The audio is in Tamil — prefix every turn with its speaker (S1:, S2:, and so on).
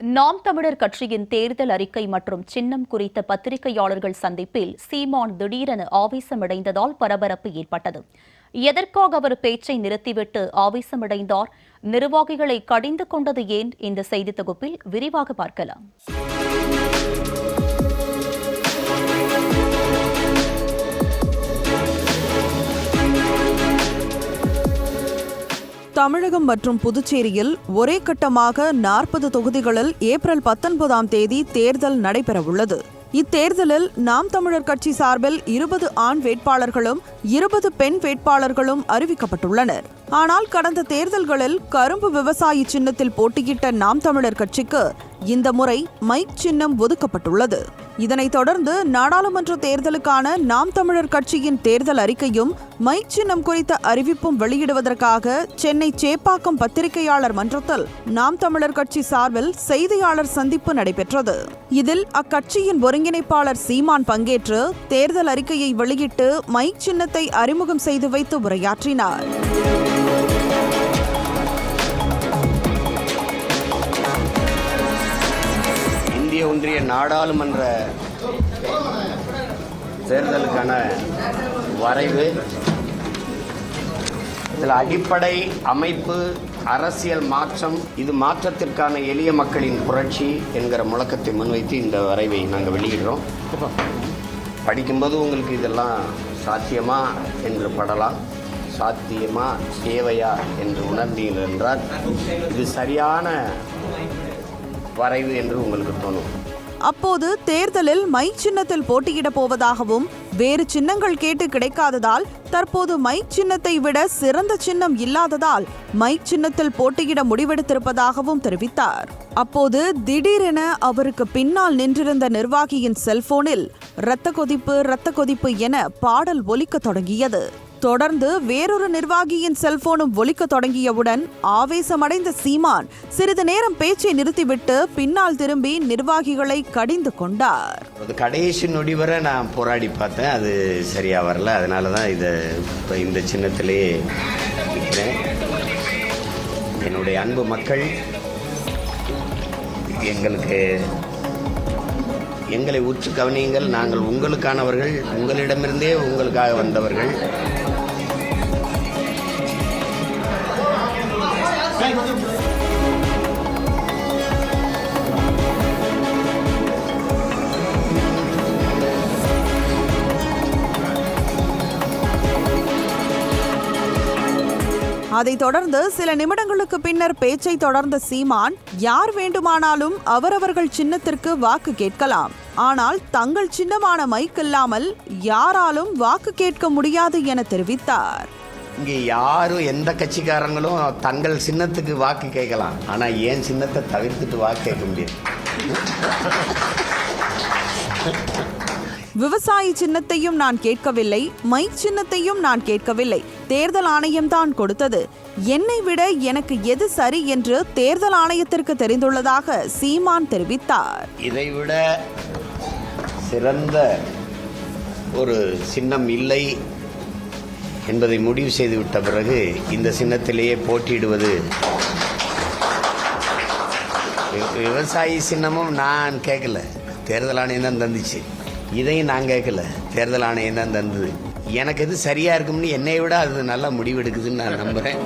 S1: நாம் தமிழர் கட்சியின் தேர்தல் அறிக்கை மற்றும் சின்னம் குறித்த பத்திரிகையாளர்கள் சந்திப்பில் சீமான் திடீரென ஆவேசமடைந்ததால் பரபரப்பு ஏற்பட்டது. எதற்காக அவர் பேச்சை நிறுத்திவிட்டு ஆவேசமடைந்தார்? நிர்வாகிகளை கடிந்து கொண்டது ஏன்? இந்த செய்தி தொகுப்பில் விரிவாக பார்க்கலாம்.
S2: தமிழகம் மற்றும் புதுச்சேரியில் ஒரே கட்டமாக நாற்பது தொகுதிகளில் ஏப்ரல் பத்தொன்பதாம் தேதி தேர்தல் நடைபெறவுள்ளது. இத்தேர்தலில் நாம் தமிழர் கட்சி சார்பில் இருபது ஆண் வேட்பாளர்களும் இருபது பெண் வேட்பாளர்களும் அறிவிக்கப்பட்டுள்ளனர். ஆனால் கடந்த தேர்தல்களில் கரும்பு விவசாயி சின்னத்தில் போட்டியிட்ட நாம் தமிழர் கட்சிக்கு இந்த முறை மைக் சின்னம் ஒதுக்கப்பட்டுள்ளது. இதனைத் தொடர்ந்து நாடாளுமன்ற தேர்தலுக்கான நாம் தமிழர் கட்சியின் தேர்தல் அறிக்கையும் மைக் சின்னம் குறித்த அறிவிப்பும் வெளியிடுவதற்காக சென்னை சேப்பாக்கம் பத்திரிகையாளர் மன்றத்தில் நாம் தமிழர் கட்சி சார்பில் செய்தியாளர் சந்திப்பு நடைபெற்றது. இதில் அக்கட்சியின் ஒருங்கிணைப்பாளர் சீமான் பங்கேற்று தேர்தல் அறிக்கையை வெளியிட்டு மைக் சின்னத்தை அறிமுகம் செய்து வைத்து உரையாற்றினார்.
S3: ஒன்றிய நாடாளுமன்ற தேர்தலுக்கான வரைவு இதில் அடிப்படை அமைப்பு அரசியல் மாற்றம் இது மாற்றத்திற்கான எளிய மக்களின் புரட்சி என்கிற முழக்கத்தை முன்வைத்து இந்த வரைவை நாங்கள் வெளியிடுறோம். படிக்கும்போது உங்களுக்கு இதெல்லாம் சாத்தியமா என்று படலாம். சாத்தியமா தேவையா என்று உணர்ந்தீர்கள் என்றால் இது சரியான வரைவு என்று உங்களுக்கு தோணும்.
S2: அப்போது தேர்தலில் மை சின்னத்தில் போட்டியிடப் போவதாகவும் வேறு சின்னங்கள் கேட்டு கிடைக்காததால் தற்போது மைக் சின்னத்தை விட சிறந்த சின்னம் இல்லாததால் மைக் சின்னத்தில் போட்டியிட முடிவெடுத்திருப்பதாகவும் தெரிவித்தார். அப்போது திடீரென அவருக்கு பின்னால் நின்றிருந்த நிர்வாகியின் செல்போனில் இரத்த கொதிப்பு இரத்த கொதிப்பு என பாடல் ஒலிக்கத் தொடங்கியது. தொடர்ந்து வேறொரு நிர்வாகியின் செல்போனும் ஒலிக்க தொடங்கியவுடன் ஆவேசமடைந்த சீமான் சிறிது நேரம் பேச்சை நிறுத்திவிட்டு பின்னால் திரும்பி நிர்வாகிகளை கடிந்து கொண்டார்.
S3: அது கடைசி நொடி வரை நான் போராடி பார்த்தேன். அது சரியாக வரல. அதனால தான் இதை இப்போ இந்த சின்னத்திலேயே என்னுடைய அன்பு மக்கள் எங்களுக்கு எங்களை உற்று கவனியுங்கள். நாங்கள் உங்களுக்கானவர்கள் உங்களிடமிருந்தே உங்களுக்காக வந்தவர்கள்.
S2: அதைத் தொடர்ந்து சில நிமிடங்களுக்கு பின்னர் பேச்சை தொடர்ந்த சீமான் யார் வேண்டுமானாலும் அவரவர்கள் சின்னத்திற்கு வாக்கு கேட்கலாம். ஆனால் தங்கள் சின்னமான மைக் இல்லாமல் யாராலும் வாக்கு கேட்க முடியாது என தெரிவித்தார்.
S3: இங்கே யாரும் எந்த கட்சிக்காரங்களும் தங்கள் சின்னத்துக்கு வாக்கு கேட்கலாம். ஆனால் ஏன் சின்னத்தை தவிர்த்துட்டு வாக்கு கேட்க முடியாது
S2: விவசாயி சின்னத்தையும் நான் கேட்கவில்லை மைக் சின்னத்தையும் நான் கேட்கவில்லை. தேர்தல் ஆணையம் தான் கொடுத்தது. என்னை விட எனக்கு எது சரி என்று தேர்தல் ஆணையத்திற்கு தெரிந்துள்ளதாக சீமான் தெரிவித்தார்.
S3: இதைவிட சிறந்த ஒரு சின்னம் இல்லை என்பதை முடிவு செய்துவிட்ட பிறகு இந்த சின்னத்திலேயே போட்டியிடுவது விவசாயி சின்னமும் நான் கேட்கல. தேர்தல் ஆணையம் தான் தந்துச்சு. இதையும் நான் கேட்கல. தேர்தல் ஆணையம் தான் தந்தது. எனக்கு எது சரியா இருக்கும்னு என்னை விட அது நல்லா முடிவெடுக்குதுன்னு நான் நம்புறேன்.